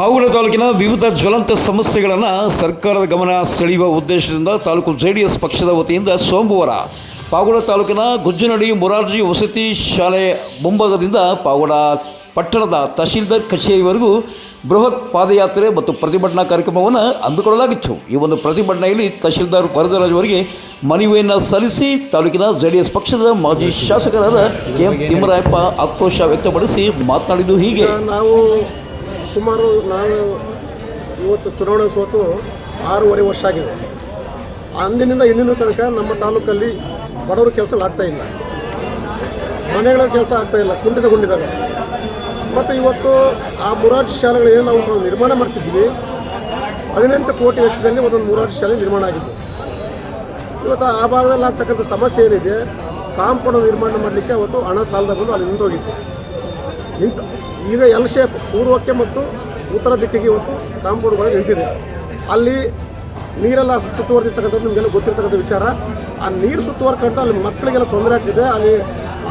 ಪಾವಗಡ ತಾಲೂಕಿನ ವಿವಿಧ ಜ್ವಲಂತ ಸಮಸ್ಯೆಗಳನ್ನು ಸರ್ಕಾರದ ಗಮನ ಸೆಳೆಯುವ ಉದ್ದೇಶದಿಂದ ತಾಲೂಕು ಜೆ ಡಿ ಎಸ್ ಪಕ್ಷದ ವತಿಯಿಂದ ಸೋಮವಾರ ಪಾವಗಡ ತಾಲೂಕಿನ ಗುಜ್ಜನಡಿ ಮೊರಾರ್ಜಿ ವಸತಿ ಶಾಲೆ ಮುಂಭಾಗದಿಂದ ಪಾವಗಡ ಪಟ್ಟಣದ ತಹಶೀಲ್ದಾರ್ ಕಚೇರಿವರೆಗೂ ಬೃಹತ್ ಪಾದಯಾತ್ರೆ ಮತ್ತು ಪ್ರತಿಭಟನಾ ಕಾರ್ಯಕ್ರಮವನ್ನು ಹಮ್ಮಿಕೊಳ್ಳಲಾಗಿತ್ತು. ಈ ಒಂದು ಪ್ರತಿಭಟನೆಯಲ್ಲಿ ತಹಶೀಲ್ದಾರ್ ವರದರಾಜ್ ಅವರಿಗೆ ಮನವಿಯನ್ನು ಸಲ್ಲಿಸಿ ತಾಲೂಕಿನ ಜೆ ಡಿ ಎಸ್ ಪಕ್ಷದ ಮಾಜಿ ಶಾಸಕರಾದ ಕೆ ಎಂ ತಿಮ್ಮರಾಯಪ್ಪ ಆಕ್ರೋಶ ವ್ಯಕ್ತಪಡಿಸಿ ಮಾತನಾಡಿದ್ದು ಹೀಗೆ. ನಾವು ಸುಮಾರು ನಾನು ಇವತ್ತು ಚುನಾವಣೆ ಸೋತು ಆರೂವರೆ ವರ್ಷ ಆಗಿದೆ. ಅಂದಿನಿಂದ ಇಂದಿನ ತನಕ ನಮ್ಮ ತಾಲೂಕಲ್ಲಿ ಬಡವರ ಕೆಲಸ ಆಗ್ತಾ ಇಲ್ಲ. ಮನೆಗಳ ಕೆಲಸ ಆಗ್ತಾ ಇಲ್ಲ ಕುಂಠಿತಗೊಂಡಿದ್ದಾವೆ ಮತ್ತು ಇವತ್ತು ಆ ಮುರಾರ್ಜಿ ಶಾಲೆಗಳು ಏನು ನಾವು ನಿರ್ಮಾಣ ಮಾಡಿಸಿದ್ವಿ. ಹದಿನೆಂಟು ಕೋಟಿ ವೆಚ್ಚದಲ್ಲಿ ಒಂದೊಂದು ಮುರಾರ್ಜಿ ಶಾಲೆ ನಿರ್ಮಾಣ ಆಗಿದ್ದು. ಇವತ್ತು ಆ ಭಾಗದಲ್ಲಿ ಆಗ್ತಕ್ಕಂಥ ಸಮಸ್ಯೆ ಏನಿದೆ, ಕಾಂಪೌಂಡ್ ನಿರ್ಮಾಣ ಮಾಡಲಿಕ್ಕೆ ಅವತ್ತು ಹಣ ಸಾಲದ ಬಂದು ಅಲ್ಲಿ ನಿಂತೋಗಿತ್ತು. ನಿಂತು ಈಗ ಎಲ್ ಶೇಪ್ ಪೂರ್ವಕ್ಕೆ ಮತ್ತು ಉತ್ತರ ದಿಕ್ಕಿಗೆ ಇವತ್ತು ಒಳಗೆ ನಿಂತಿದೆ. ಅಲ್ಲಿ ನೀರೆಲ್ಲ ಸುತ್ತುವರೆದಿರ್ತಕ್ಕಂಥದ್ದು ನಿಮಗೆಲ್ಲ ಗೊತ್ತಿರ್ತಕ್ಕಂಥ ವಿಚಾರ. ಆ ನೀರು ಸುತ್ತುವರ್ಕೊಂಡು ಅಲ್ಲಿ ಮಕ್ಕಳಿಗೆಲ್ಲ ತೊಂದರೆ ಆಗ್ತಿದೆ. ಅಲ್ಲಿ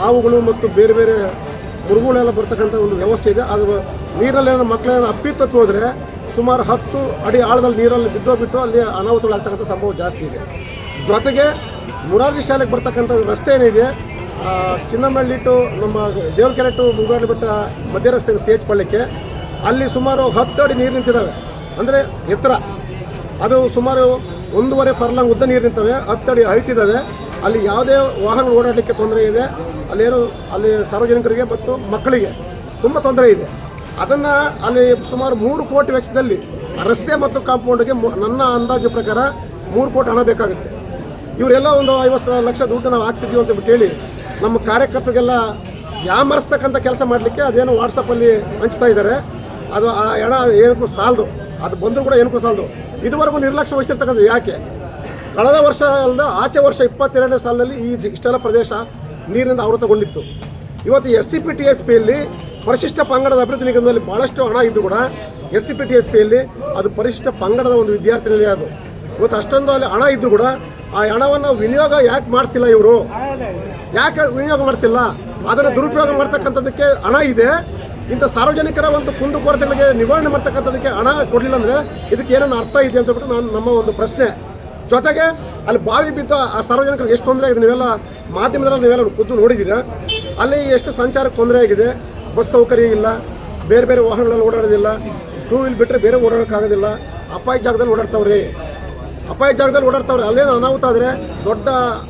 ಹಾವುಗಳು ಮತ್ತು ಬೇರೆ ಬೇರೆ ಮೃಗಗಳೆಲ್ಲ ಬರ್ತಕ್ಕಂಥ ಒಂದು ವ್ಯವಸ್ಥೆ ಇದೆ. ಅದು ನೀರಲ್ಲಿ ಮಕ್ಕಳನ್ನ ಅಪ್ಪಿ ತಪ್ಪಿ ಹೋದರೆ ಸುಮಾರು ಹತ್ತು ಅಡಿ ಆಳದಲ್ಲಿ ನೀರಲ್ಲಿ ಬಿದ್ದೋಗ್ಬಿಟ್ಟು ಅಲ್ಲಿ ಅನಾಹುತಗಳಾಗ್ತಕ್ಕಂಥ ಸಂಭವ ಜಾಸ್ತಿ ಇದೆ. ಜೊತೆಗೆ ಮುರಾರ್ಜಿ ಶಾಲೆಗೆ ಬರ್ತಕ್ಕಂಥ ರಸ್ತೆ ಏನಿದೆ ಚಿನ್ನಮಳ್ಳಿ ಟು ನಮ್ಮ ದೇವರಕೆರೆ ಟು ಮುಂಗಾಡಿ ಬೆಟ್ಟ ಮಧ್ಯ ರಸ್ತೆಗೆ ಸಿ ಪಳ್ಳಕ್ಕೆ ಅಲ್ಲಿ ಸುಮಾರು ಹತ್ತು ಅಡಿ ನೀರು ನಿಂತಿದ್ದಾವೆ. ಅಂದರೆ ಎತ್ತರ. ಅದು ಸುಮಾರು ಒಂದೂವರೆ ಫರ್ಲಾಂಗ್ ಉದ್ದ ನೀರು ನಿಂತವೆ, ಹತ್ತು ಅಡಿ ಹೈಟ್ ಇದ್ದಾವೆ. ಅಲ್ಲಿ ಯಾವುದೇ ವಾಹನ ಓಡಾಡಲಿಕ್ಕೆ ತೊಂದರೆ ಇದೆ. ಅಲ್ಲೇನು ಅಲ್ಲಿ ಸಾರ್ವಜನಿಕರಿಗೆ ಮತ್ತು ಮಕ್ಕಳಿಗೆ ತುಂಬ ತೊಂದರೆ ಇದೆ. ಅದನ್ನು ಅಲ್ಲಿ ಸುಮಾರು ಮೂರು ಕೋಟಿ ವೆಚ್ಚದಲ್ಲಿ ರಸ್ತೆ ಮತ್ತು ಕಾಂಪೌಂಡ್ಗೆ ನನ್ನ ಅಂದಾಜು ಪ್ರಕಾರ ಮೂರು ಕೋಟಿ ಹಣ ಬೇಕಾಗುತ್ತೆ. ಇವರೆಲ್ಲ ಒಂದು ಐವತ್ತು ಲಕ್ಷ ದುಡ್ಡು ನಾವು ಹಾಕ್ಸಿದ್ದೀವಿ ಅಂತ ಬಿಟ್ಟು ಹೇಳಿ ನಮ್ಮ ಕಾರ್ಯಕರ್ತರಿಗೆಲ್ಲ ಯಾಮರಿಸ್ತಕ್ಕಂಥ ಕೆಲಸ ಮಾಡಲಿಕ್ಕೆ ಅದೇನು ವಾಟ್ಸಪ್ಪಲ್ಲಿ ಹಂಚ್ತಾ ಇದ್ದಾರೆ. ಅದು ಆ ಹಣ ಏನಕ್ಕೂ ಸಾಲದು. ಅದು ಬಂದರೂ ಕೂಡ ಏನಕ್ಕೂ ಸಾಲದು. ಇದುವರೆಗೂ ನಿರ್ಲಕ್ಷ್ಯ ವಹಿಸಿರ್ತಕ್ಕಂಥದ್ದು ಯಾಕೆ? ಕಳೆದ ವರ್ಷ ಅಲ್ಲದೆ ಆಚೆ ವರ್ಷ ಇಪ್ಪತ್ತೆರಡನೇ ಸಾಲಿನಲ್ಲಿ ಈ ಇಷ್ಟೆಲ್ಲ ಪ್ರದೇಶ ನೀರಿನಿಂದ ಆವೃತಗೊಂಡಿತ್ತು ಇವತ್ತು S C P T S ಪಿಯಲ್ಲಿ ಪರಿಶಿಷ್ಟ ಪಂಗಡದ ಅಭಿವೃದ್ಧಿ ನಿಗಮದಲ್ಲಿ ಭಾಳಷ್ಟು ಹಣ ಇದ್ದು ಕೂಡ S C P T S ಪಿಯಲ್ಲಿ ಅದು ಪರಿಶಿಷ್ಟ ಪಂಗಡದ ಒಂದು ವಿದ್ಯಾರ್ಥಿನಿಲಯ ಅದು. ಇವತ್ತು ಅಷ್ಟೊಂದು ಅಲ್ಲಿ ಹಣ ಇದ್ದು ಕೂಡ ಆ ಹಣವನ್ನು ವಿನಿಯೋಗ ಯಾಕೆ ಮಾಡಿಸಿಲ್ಲ ಇವರು? ಯಾಕೆ ವಿನಿಯೋಗ ಮಾಡಿಸಿಲ್ಲ? ಅದನ್ನು ದುರುಪಯೋಗ ಮಾಡ್ತಕ್ಕಂಥದ್ದಕ್ಕೆ ಹಣ ಇದೆ. ಇಂಥ ಸಾರ್ವಜನಿಕರ ಒಂದು ಕುಂದುಕೊರತೆಗಳಿಗೆ ನಿವಾರಣೆ ಮಾಡ್ತಕ್ಕಂಥದ್ದಕ್ಕೆ ಹಣ ಕೊಡಲಿಲ್ಲ ಅಂದರೆ ಇದಕ್ಕೆ ಏನೇನು ಅರ್ಥ ಇದೆ ಅಂತ ಬಿಟ್ಟು ನಾನು ನಮ್ಮ ಒಂದು ಪ್ರಶ್ನೆ. ಜೊತೆಗೆ ಅಲ್ಲಿ ಬಾವಿ ಬಿದ್ದು ಆ ಸಾರ್ವಜನಿಕರಿಗೆ ಎಷ್ಟು ತೊಂದರೆ ಆಗಿದೆ ನೀವೆಲ್ಲ ಮಾಧ್ಯಮದಲ್ಲಿ ನೀವೆಲ್ಲ ಖುದ್ದು ನೋಡಿದ್ದೀರಾ ಅಲ್ಲಿ ಎಷ್ಟು ಸಂಚಾರಕ್ಕೆ ತೊಂದರೆ ಆಗಿದೆ? ಬಸ್ ಸೌಕರ್ಯ ಇಲ್ಲ, ಬೇರೆ ಬೇರೆ ವಾಹನಗಳಲ್ಲಿ ಓಡಾಡೋದಿಲ್ಲ ಟೂ ವೀಲ್ ಬಿಟ್ಟರೆ ಬೇರೆ ಓಡಾಡೋಕ್ಕಾಗೋದಿಲ್ಲ, ಅಪಾಯ ಜಾಗದಲ್ಲಿ ಓಡಾಡ್ತಾವ್ರಿ. ಅಪಾಯ ಜಾಗದಲ್ಲಿ ಓಡಾಡ್ತಾವ್ರೆ, ಅಲ್ಲೇನು ಅನಾಹುತ ಆದರೆ ದೊಡ್ಡ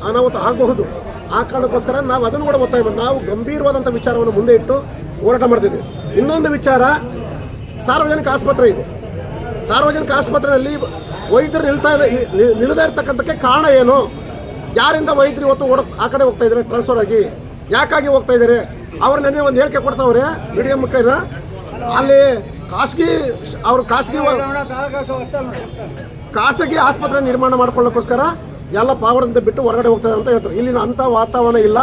ಅನಾಹುತ ಆಗಬಹುದು. ಆ ಕಾರಣಕ್ಕೋಸ್ಕರ ನಾವು ಅದನ್ನು ಕೂಡ ಒತ್ತಾಯ ನಾವು ಗಂಭೀರವಾದಂಥ ವಿಚಾರವನ್ನು ಮುಂದೆ ಇಟ್ಟು ಹೋರಾಟ ಮಾಡ್ತಿದ್ವಿ ಇನ್ನೊಂದು ವಿಚಾರ, ಸಾರ್ವಜನಿಕ ಆಸ್ಪತ್ರೆ ಇದೆ. ಸಾರ್ವಜನಿಕ ಆಸ್ಪತ್ರೆಯಲ್ಲಿ ವೈದ್ಯರು ನಿಲ್ತಾ ನಿಲ್ಲದೇ ಇರ್ತಕ್ಕಂಥಕ್ಕೆ ಕಾರಣ ಏನು? ಯಾರಿಂದ ವೈದ್ಯರು ಇವತ್ತು ಓಡ, ಆ ಕಡೆ ಹೋಗ್ತಾ ಇದ್ದಾರೆ ಟ್ರಾನ್ಸ್ಫರ್ ಆಗಿ? ಯಾಕಾಗಿ ಹೋಗ್ತಾ ಇದ್ದಾರೆ? ಅವ್ರ ನೆನ್ನೆ ಒಂದು ಹೇಳಿಕೆ ಕೊಡ್ತಾವ್ರೆ, ಮೀಡಿಯಾ ಮುಖೇನ, ಅಲ್ಲಿ ಖಾಸಗಿ ಅವರು ಖಾಸಗಿ ಖಾಸಗಿ ಆಸ್ಪತ್ರೆ ನಿರ್ಮಾಣ ಮಾಡ್ಕೊಳ್ಳೋಕ್ಕೋಸ್ಕರ ಎಲ್ಲ ಪಾವಡಂತ ಬಿಟ್ಟು ಹೊರಗಡೆ ಹೋಗ್ತಾರೆ ಅಂತ ಹೇಳ್ತಾರೆ. ಇಲ್ಲಿನ ಅಂಥ ವಾತಾವರಣ ಇಲ್ಲ.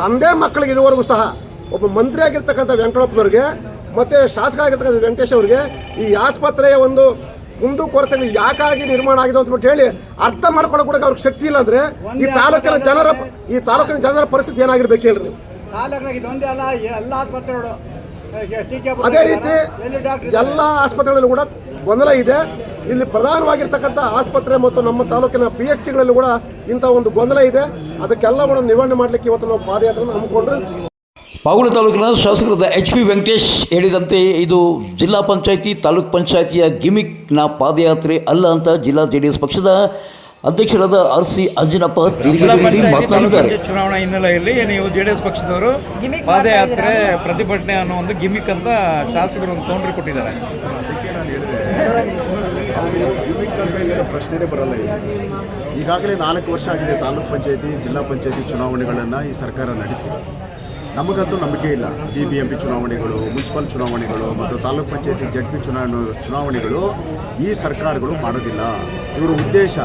ತಂದೆ ಮಕ್ಕಳಿಗೆ ಇದುವರೆಗೂ ಸಹ ಒಬ್ಬ ಮಂತ್ರಿ ಆಗಿರ್ತಕ್ಕಂಥ ವೆಂಕಟಪ್ಪನವ್ರಿಗೆ ಮತ್ತೆ ಶಾಸಕ ಆಗಿರ್ತಕ್ಕಂಥ ವೆಂಕಟೇಶ್ ಅವರಿಗೆ ಈ ಆಸ್ಪತ್ರೆಯ ಒಂದು ಕುಂದು ಕೊರತೆಗಳು ಯಾಕಾಗಿ ನಿರ್ಮಾಣ ಆಗಿದೆ ಅಂತ ಬಿಟ್ಟು ಹೇಳಿ ಅರ್ಥ ಮಾಡ್ಕೊಳ್ಳೋ ಕೂಡ ಅವ್ರಿಗೆ ಶಕ್ತಿ ಇಲ್ಲ ಅಂದರೆ ಈ ತಾಲೂಕಿನ ಜನರ ಈ ತಾಲೂಕಿನ ಜನರ ಪರಿಸ್ಥಿತಿ ಏನಾಗಿರ್ಬೇಕು ಹೇಳ್ರಿ ನೀವು. ಅದೇ ರೀತಿ ಎಲ್ಲ ಆಸ್ಪತ್ರೆಗಳಲ್ಲೂ ಕೂಡ ಗೊಂದಲ ಇದೆ. ಇಲ್ಲಿ ಪ್ರಧಾನವಾಗಿರ್ತಕ್ಕಂಥ ಆಸ್ಪತ್ರೆ ಮತ್ತು ನಮ್ಮ ತಾಲೂಕಿನ ಪಿ ಎಸ್ ಸಿಗಳಲ್ಲಿ ಕೂಡ ಇಂಥ ಒಂದು ಗೊಂದಲ ಇದೆ. ಅದಕ್ಕೆಲ್ಲ ಕೂಡ ನಿವಾರಣೆ ಮಾಡಲಿಕ್ಕೆ ಇವತ್ತು ನಾವು ಪಾದಯಾತ್ರೆ ಹಮ್ಮಿಕೊಂಡು ಪಾವಗಡ ತಾಲೂಕಿನ ಶಾಸಕರಾದ ಎಚ್ ಪಿ ವೆಂಕಟೇಶ್ ಹೇಳಿದಂತೆ ಇದು ಜಿಲ್ಲಾ ಪಂಚಾಯಿತಿ ತಾಲೂಕ್ ಪಂಚಾಯಿತಿಯ ಗಿಮಿಕ್ನ ಪಾದಯಾತ್ರೆ ಅಲ್ಲ ಅಂತ ಜಿಲ್ಲಾ ಜೆ ಡಿ ಎಸ್ ಪಕ್ಷದ ಅಧ್ಯಕ್ಷರಾದ ಆರ್ ಸಿ ಅಂಜನಪ್ಪ ಮಾತನಾಡಿದ್ದಾರೆ. ಚುನಾವಣಾ ಹಿನ್ನೆಲೆಯಲ್ಲಿ ನೀವು ಜೆ ಡಿ ಎಸ್ ಪಕ್ಷದವರು ಪಾದಯಾತ್ರೆ ಪ್ರತಿಭಟನೆ ಅನ್ನೋ ಒಂದು ಗಿಮಿಕ್ ಅಂತ ಶಾಸಕರು ಒಂದು ಕೌಂಟ್ರಿ ಕೊಟ್ಟಿದ್ದಾರೆ. ಗಿಮಿಕ್ ಅಂತ ಇಲ್ಲಿನ ಪ್ರಶ್ನೆನೇ ಬರಲ್ಲ ಈಗಾಗಲೇ ನಾಲ್ಕು ವರ್ಷ ಆಗಿದೆ ತಾಲೂಕ್ ಪಂಚಾಯತಿ, ಜಿಲ್ಲಾ ಪಂಚಾಯತಿ ಚುನಾವಣೆಗಳನ್ನು ಈ ಸರ್ಕಾರ ನಡೆಸಿ. ನಮಗಂತೂ ನಂಬಿಕೆ ಇಲ್ಲ. ಬಿ ಬಿ ಎಂ ಪಿ ಚುನಾವಣೆಗಳು, ಮುನ್ಸಿಪಲ್ ಚುನಾವಣೆಗಳು ಮತ್ತು ತಾಲೂಕ್ ಪಂಚಾಯತಿ ಜಡ್ ಪಿ ಚುನಾವಣೆ, ಚುನಾವಣೆಗಳು ಈ ಸರ್ಕಾರಗಳು ಮಾಡೋದಿಲ್ಲ. ಇವರ ಉದ್ದೇಶ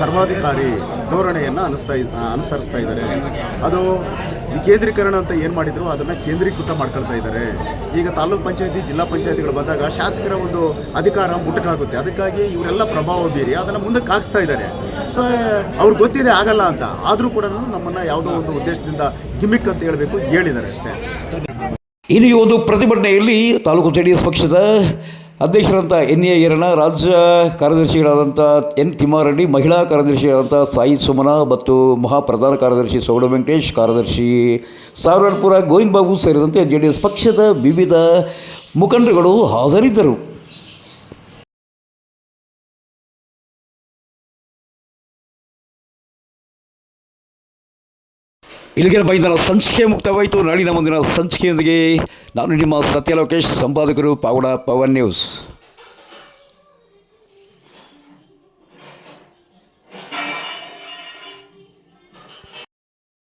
ಸರ್ವಾಧಿಕಾರಿ ಧೋರಣೆಯನ್ನು ಅನಿಸ್ತಾ ಅನುಸರಿಸ್ತಾ ಇದ್ದಾರೆ. ಅದು ವಿಕೇಂದ್ರೀಕರಣ ಅಂತ ಏನು ಮಾಡಿದ್ರು, ಅದನ್ನು ಕೇಂದ್ರೀಕೃತ ಮಾಡ್ಕೊಳ್ತಾ ಇದ್ದಾರೆ ಈಗ ತಾಲೂಕ್ ಪಂಚಾಯತಿ, ಜಿಲ್ಲಾ ಪಂಚಾಯತಿಗಳು ಬಂದಾಗ ಶಾಸಕರ ಒಂದು ಅಧಿಕಾರ ಮುಟಕಾಗುತ್ತೆ. ಅದಕ್ಕಾಗಿ ಇವರೆಲ್ಲ ಪ್ರಭಾವ ಬೀರಿ ಅದನ್ನು ಮುಂದಕ್ಕೆ ಹಾಕ್ಸ್ತಾ ಇದ್ದಾರೆ ಸೊ ಅವ್ರಿಗೆ ಗೊತ್ತಿದೆ ಆಗಲ್ಲ ಅಂತ. ಆದರೂ ಕೂಡ ನಮ್ಮನ್ನು ಯಾವುದೋ ಒಂದು ಉದ್ದೇಶದಿಂದ ಗಿಮಿಕ್ ಅಂತ ಹೇಳಬೇಕು ಹೇಳಿದ್ದಾರೆ ಅಷ್ಟೇ. ಇನ್ನು ಒಂದು ಪ್ರತಿಭಟನೆಯಲ್ಲಿ ತಾಲೂಕು ಜೆ ಡಿ ಪಕ್ಷದ ಅಧ್ಯಕ್ಷರಂಥ ಎನ್ ಎ ಈರಣ್ಣ, ರಾಜ್ಯ ಕಾರ್ಯದರ್ಶಿಗಳಾದಂಥ ಎನ್ ತಿಮ್ಮಾರೆಡ್ಡಿ, ಮಹಿಳಾ ಕಾರ್ಯದರ್ಶಿಗಳಾದಂಥ ಸಾಯಿ ಸುಮನ ಮತ್ತು ಮಹಾಪ್ರಧಾನ ಕಾರ್ಯದರ್ಶಿ ಸೌಡ ವೆಂಕಟೇಶ್, ಕಾರ್ಯದರ್ಶಿ ಸಾವಿರಪುರ ಗೋವಿಂದ ಬಾಬು ಸೇರಿದಂತೆ ಜೆ ಪಕ್ಷದ ವಿವಿಧ ಮುಖಂಡರುಗಳು ಹಾಜರಿದ್ದರು. ಇಲ್ಲಿಗೆ ಬೈದನ ಸಂಚಿಕೆ ಮುಕ್ತವಾಯಿತು. ನಾಳಿನ ಮುಂದಿನ ಸಂಚಿಕೆಯೊಂದಿಗೆ ನಾನು ನಿಮ್ಮ ಸತ್ಯ ಲೋಕೇಶ್ ಸಂಪಾದಕರು ಪಾವಡ ಪವನ್ ನ್ಯೂಸ್.